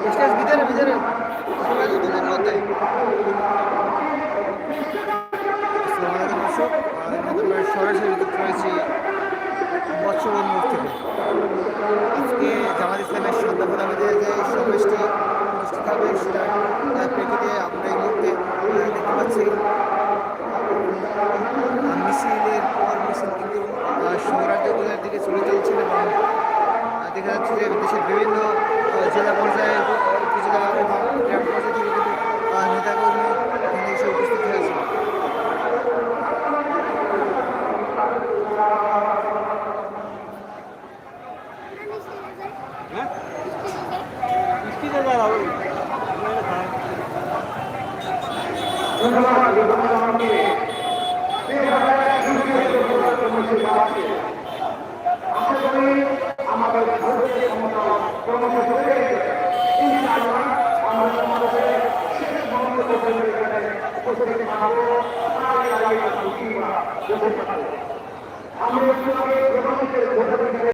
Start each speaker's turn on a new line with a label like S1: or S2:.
S1: ভিতরে ভিতরে সরাসরি রয়েছি বৎসবন মোড় থেকে। আজকে জামাত ইসলামের সন্ধ্যাবেলাতে যে সমাবেশটি অনুষ্ঠিত হবে সেটার আহ, প্রেক্ষিতে আমরা দেখতে পাচ্ছি মিছিলের পর মিছিল কিন্তু শহরাঞ্চলের দিকে চলে চলছে এবং দেখা যাচ্ছে যে দেশের বিভিন্ন জেলা পর্যায়ে এবং গ্রাম পর্যায়ে থেকে কিন্তু নেতাকর্মী এখানে এসে উপস্থিত হয়েছে।
S2: আমাদের আমরা একটু আগে প্রধানমন্ত্রীর